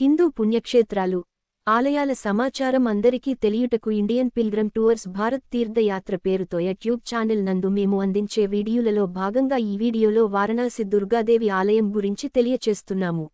హిందూ పుణ్యక్షేత్రాలు ఆలయాల సమాచారం అందరికీ తెలియుటకు Indian pilgrim tours Bharat Teerthayatra పేరుతో యూట్యూబ్ ఛానల్ నందు మేము అందించే వీడియోలలో భాగంగా ఈ వీడియోలో వారణాసి దుర్గాదేవి ఆలయం గురించి తెలియచేస్తున్నాము.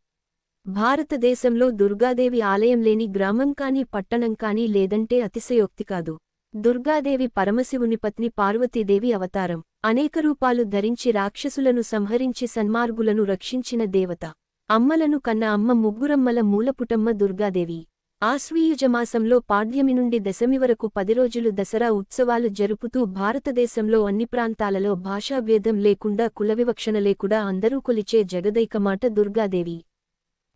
భారతదేశంలో దుర్గాదేవి ఆలయం లేని గ్రామం కానీ పట్టణం కాని లేదంటే అతిశయోక్తి కాదు. దుర్గాదేవి పరమశివుని పత్ని పార్వతీదేవి అవతారం అనేక రూపాలు ధరించి రాక్షసులను సంహరించి సన్మార్గులను రక్షించిన దేవత. అమ్మలను కన్న అమ్మ ముగ్గురమ్మల మూలపుటమ్మ దుర్గాదేవి. ఆశ్వీయుజమాసంలో పాడ్యమి నుండి దశమి వరకు పది రోజులు దసరా ఉత్సవాలు జరుపుతూ భారతదేశంలో అన్ని ప్రాంతాలలో భాషాభేదం లేకుండా కులవివక్షణ లేకుండా అందరూ కొలిచే జగదైకమాట దుర్గాదేవి.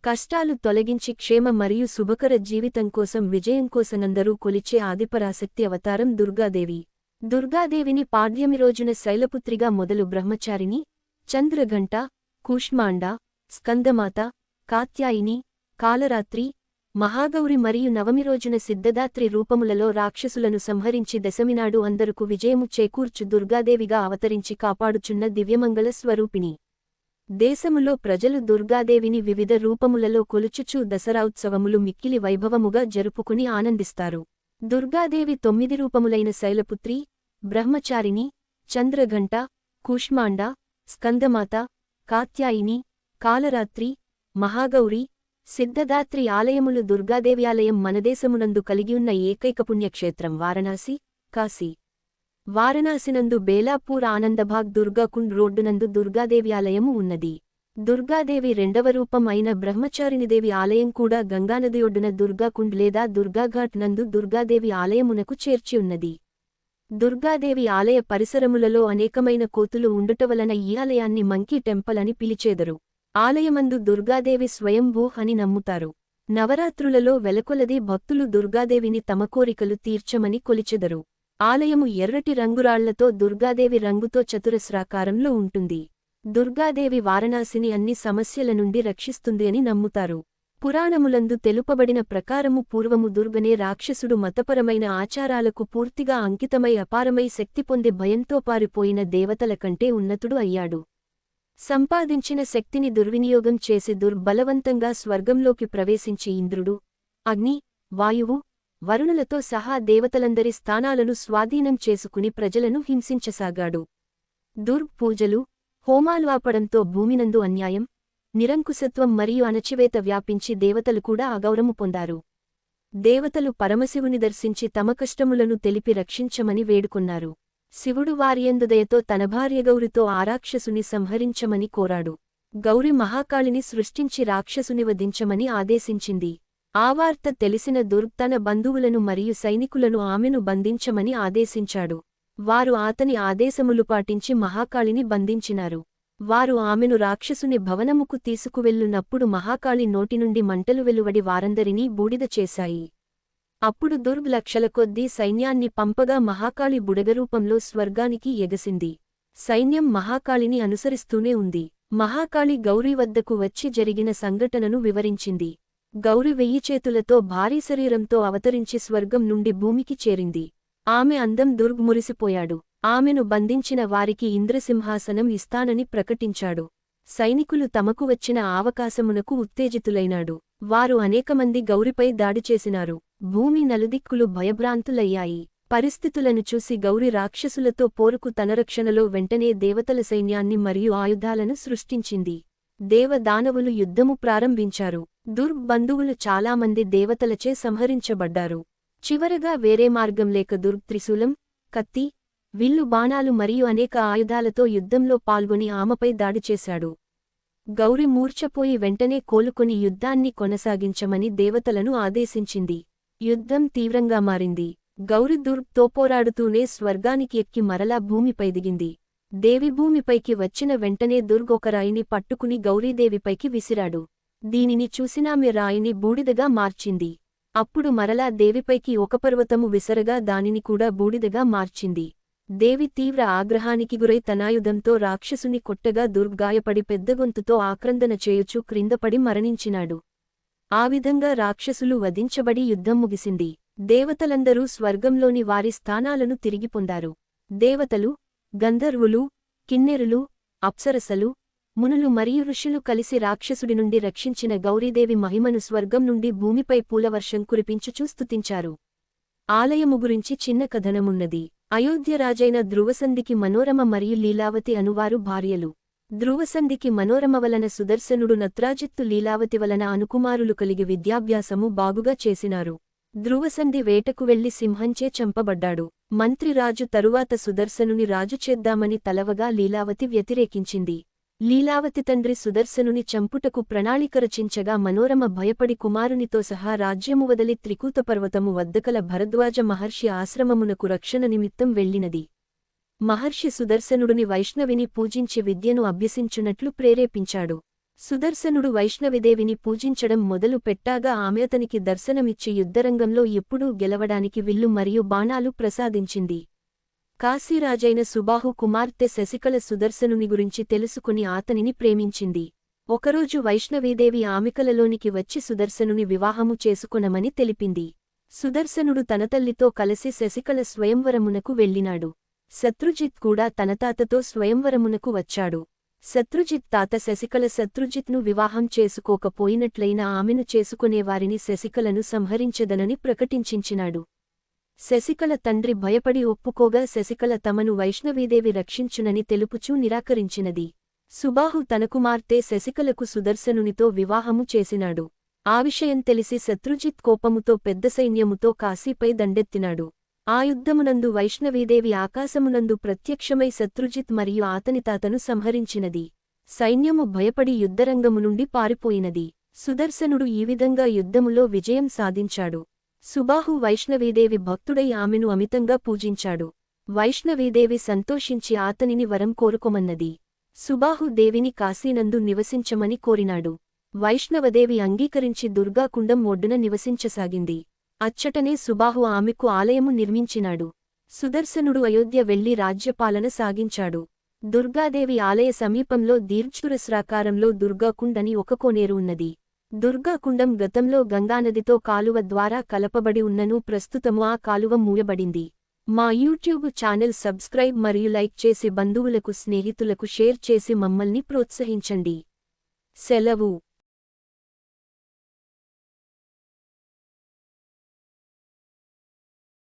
కష్టాలు తొలగించి క్షేమ మరియు శుభకర జీవితం కోసం విజయం కోసనందరూ కొలిచే ఆదిపరాశక్తి అవతారం దుర్గాదేవి. దుర్గాదేవిని పాడ్యమి రోజున శైలపుత్రిగా మొదలు బ్రహ్మచారిణి చంద్రఘంట కూష్మాండ స్కందమాత కాత్యాయిని కాలరాత్రి మహాగౌరి మరియు నవమి రోజున సిద్ధదాత్రి రూపములలో రాక్షసులను సంహరించి దశమినాడు అందరకు విజయము చేకూర్చు దుర్గాదేవిగా అవతరించి కాపాడుచున్న దివ్యమంగళ స్వరూపిణి. దేశములో ప్రజలు దుర్గాదేవిని వివిధ రూపములలో కొలుచుచూ దసరాఉత్సవములు మిక్కిలి వైభవముగా జరుపుకుని ఆనందిస్తారు. దుర్గాదేవి తొమ్మిది రూపములైన శైలపుత్రి బ్రహ్మచారిణి చంద్రఘంట కూష్మాండ స్కందమాత కాత్యాయిని కాలరాత్రి మహాగౌరి సిద్ధదాత్రి ఆలయములు దుర్గాదేవి ఆలయం మనదేశమునందు కలిగియున్న ఏకైక పుణ్యక్షేత్రం వారణాసి కాశీ. వారణాసినందు బేలాపూర్ ఆనందభాగ్ దుర్గాకుండ్ రోడ్డునందు దుర్గాదేవి ఆలయము ఉన్నది. దుర్గాదేవి రెండవ రూపం అయిన బ్రహ్మచారిణిదేవి ఆలయం కూడా గంగానది ఒడ్డున దుర్గాకుండ్ లేదా దుర్గాఘాట్ నందు దుర్గాదేవి ఆలయమునకు చేర్చి ఉన్నది. దుర్గాదేవి ఆలయ పరిసరములలో అనేకమైన కోతులు ఉండుట వలన ఈ ఆలయాన్ని మంకీ టెంపల్ అని పిలిచేదరు. ఆలయమందు దుర్గాదేవి స్వయంభూ అని నమ్ముతారు. నవరాత్రులలో వెలకొలది భక్తులు దుర్గాదేవిని తమ కోరికలు తీర్చమని కొలిచెదరు. ఆలయము ఎర్రటి రంగురాళ్ళతో దుర్గాదేవి రంగుతో చతురస్రాకారంలో ఉంటుంది. దుర్గాదేవి వారణాసిని అన్ని సమస్యల నుండి రక్షిస్తుంది అని నమ్ముతారు. పురాణములందు తెలుపబడిన ప్రకారము పూర్వము దుర్గనే రాక్షసుడు మతపరమైన ఆచారాలకు పూర్తిగా అంకితమై అపారమై శక్తి పొంది భయంతో పారిపోయిన దేవతల కంటే ఉన్నతుడు అయ్యాడు. సంపాదించిన శక్తిని దుర్వినియోగం చేసి దుర్బలవంతంగా స్వర్గంలోకి ప్రవేశించి ఇంద్రుడు అగ్ని వాయువు వరుణులతో సహా దేవతలందరి స్థానాలను స్వాధీనం చేసుకుని ప్రజలను హింసించసాగాడు. దుర్పూజలు హోమాలు ఆపడంతో భూమినందు అన్యాయం నిరంకుశత్వం మరియు అణచివేత వ్యాపించి దేవతలు కూడా అగౌరము పొందారు. దేవతలు పరమశివుని దర్శించి తమ కష్టములను తెలిపి రక్షించమని వేడుకున్నారు. శివుడు వారియందుదయతో తన భార్య గౌరితో ఆరాక్షసుని సంహరించమని కోరాడు. గౌరి మహాకాళిని సృష్టించి రాక్షసుని వధించమని ఆదేశించింది. ఆ వార్త తెలిసిన దుర్గ్ తన బంధువులను మరియు సైనికులను ఆమెను బంధించమని ఆదేశించాడు. వారు ఆతని ఆదేశములు పాటించి మహాకాళిని బంధించినారు. వారు ఆమెను రాక్షసుని భవనముకు తీసుకువెళ్ళునప్పుడు మహాకాళి నోటి నుండి మంటలు వెలువడి వారందరినీ బూడిద చేశాయి. అప్పుడు దుర్గ్ లక్షల కొద్దీ సైన్యాన్ని పంపగా మహాకాళి బుడగరూపంలో స్వర్గానికి ఎగసింది. సైన్యం మహాకాళిని అనుసరిస్తూనే ఉంది. మహాకాళి గౌరీ వద్దకు వచ్చి జరిగిన సంఘటనను వివరించింది. గౌరి వెయ్యి చేతులతో భారీ శరీరంతో అవతరించి స్వర్గం నుండి భూమికి చేరింది. ఆమె అందం దుర్గ్ మురిసిపోయాడు. ఆమెను బంధించిన వారికి ఇంద్రసింహాసనం ఇస్తానని ప్రకటించాడు. సైనికులు తమకు వచ్చిన ఆవకాశమునకు ఉత్తేజితులైనాడు. వారు అనేకమంది గౌరిపై దాడి చేసినారు. భూమి నలుదిక్కులు భయభ్రాంతులయ్యాయి. పరిస్థితులను చూసి గౌరి రాక్షసులతో పోరుకు తన రక్షణలో వెంటనే దేవతల సైన్యాన్ని మరియు ఆయుధాలను సృష్టించింది. దేవదానవులు యుద్ధము ప్రారంభించారు. దుర్గ్ బంధువులు చాలామంది దేవతలచే సంహరించబడ్డారు. చివరగా వేరే మార్గం లేక దుర్గ్ త్రిశూలం కత్తి విల్లు బాణాలు మరియు అనేక ఆయుధాలతో యుద్ధంలో పాల్గొని ఆమెపై దాడి చేశాడు. గౌరి మూర్ఛపోయి వెంటనే కోలుకొని యుద్ధాన్ని కొనసాగించమని దేవతలను ఆదేశించింది. యుద్ధం తీవ్రంగా మారింది. గౌరి దుర్గ్తో పోరాడుతూనే స్వర్గానికి ఎక్కి మరలా భూమిపై దిగింది. దేవి భూమిపైకి వచ్చిన వెంటనే దుర్గ్ ఒక రాయిని పట్టుకుని గౌరీదేవిపైకి విసిరాడు. దీనిని చూసినామె రాయిని బూడిదగా మార్చింది. అప్పుడు మరలా దేవిపైకి ఒక పర్వతము విసరగా దానిని కూడా బూడిదగా మార్చింది. దేవి తీవ్ర ఆగ్రహానికి గురై తనాయుధంతో రాక్షసుని కొట్టగా దుర్గాయపడి పెద్దగొంతుతో ఆక్రందన చేయుచు క్రిందపడి మరణించినాడు. ఆ విధంగా రాక్షసులు వధించబడి యుద్ధం ముగిసింది. దేవతలందరూ స్వర్గంలోని వారి స్థానాలను తిరిగి పొందారు. దేవతలు గంధర్వులు కిన్నెరులు అప్సరసలు మునులు మరియు ఋషులు కలిసి రాక్షసుడి నుండి రక్షించిన గౌరీదేవి మహిమను స్వర్గం నుండి భూమిపై పూలవర్షం కురిపించుచూ స్తుతించారు. ఆలయము గురించి చిన్న కథనమున్నది. అయోధ్య రాజైన ధ్రువసంధికి మనోరమ మరియు లీలావతి అనువారు భార్యలు. ధ్రువసంధికి మనోరమ వలన సుదర్శనుడు నత్రాజిత్తు లీలావతి వలన అనుకుమారులు కలిగి విద్యాభ్యాసము బాగుగా చేసినారు. ధ్రువసంధి వేటకు వెళ్ళి సింహంచే చంపబడ్డాడు. మంత్రిరాజు తరువాత సుదర్శనుని రాజు చేద్దామని తలవగా లీలావతి వ్యతిరేకించింది. లీలావతి తండ్రి సుదర్శనుని చంపుటకు ప్రణాళిక రచించగా మనోరమ భయపడి కుమారునితో సహా రాజ్యము వదలి త్రికూతపర్వతము వద్దకల భరద్వాజ మహర్షి ఆశ్రమమునకు రక్షణ నిమిత్తం వెళ్ళినది. మహర్షి సుదర్శనుడుని వైష్ణవిని పూజించి విద్యను అభ్యసించునట్లు ప్రేరేపించాడు. సుదర్శనుడు వైష్ణవిదేవిని పూజించడం మొదలు పెట్టాగా ఆమె అతనికి దర్శనమిచ్చి యుద్ధరంగంలో ఎప్పుడూ గెలవడానికి విల్లు మరియు బాణాలు ప్రసాదించింది. కాశీరాజైన సుబాహు కుమార్తె శశికళ సుదర్శనుని గురించి తెలుసుకుని ఆతనిని ప్రేమించింది. ఒకరోజు వైష్ణవీదేవి ఆమెకలలోనికి వచ్చి సుదర్శనుని వివాహము చేసుకునమని తెలిపింది. సుదర్శనుడు తన తల్లితో కలిసి శశికళ స్వయంవరమునకు వెళ్ళినాడు. శత్రుజిత్ కూడా తన తాతతో స్వయంవరమునకు వచ్చాడు. శత్రుజిత్ తాత శశికళ శత్రుజిత్ను వివాహం చేసుకోకపోయినట్లయినా ఆమెను చేసుకునేవారిని శశికళను సంహరించెదనని ప్రకటించించినాడు. శశికళ తండ్రి భయపడి ఒప్పుకోగా శశికళ తమను వైష్ణవీదేవి రక్షించునని తెలుపుచూ నిరాకరించినది. సుబాహు తన కుమార్తె శశికళకు సుదర్శనునితో వివాహము చేసినాడు. ఆ విషయం తెలిసి శత్రుజిత్ కోపముతో పెద్ద సైన్యముతో కాశీపై దండెత్తినాడు. ఆ యుద్ధమునందు వైష్ణవీదేవి ఆకాశమునందు ప్రత్యక్షమై శత్రుజిత్ మరియు ఆతని తాతను సంహరించినది. సైన్యము భయపడి యుద్ధరంగము నుండి పారిపోయినది. సుదర్శనుడు ఈ విధంగా యుద్ధములో విజయం సాధించాడు. సుబాహు వైష్ణవీదేవి భక్తుడై ఆమెను అమితంగా పూజించాడు. వైష్ణవీదేవి సంతోషించి ఆతనిని వరం కోరుకోమన్నది. సుబాహు దేవిని కాశీనందు నివసించమని కోరినాడు. వైష్ణవదేవి అంగీకరించి దుర్గాకుండం ఒడ్డున నివసించసాగింది. అచ్చటనే సుబాహు ఆమెకు ఆలయము నిర్మించినాడు. సుదర్శనుడు అయోధ్య వెళ్ళి రాజ్యపాలన సాగించాడు. దుర్గాదేవి ఆలయ సమీపంలో దీర్ఘురస్రాకారంలో దుర్గాకుండని ఒక కోనేరు ఉన్నది. దుర్గాకుండం గతంలో గంగానదితో కాలువ ద్వారా కలపబడి ఉన్నను ప్రస్తుతము ఆ కాలువ మూయబడింది. మా యూట్యూబ్ ఛానల్ సబ్స్క్రైబ్ మరియు లైక్ చేసి బంధువులకు స్నేహితులకు షేర్ చేసి మమ్మల్ని ప్రోత్సహించండి. సెలవు.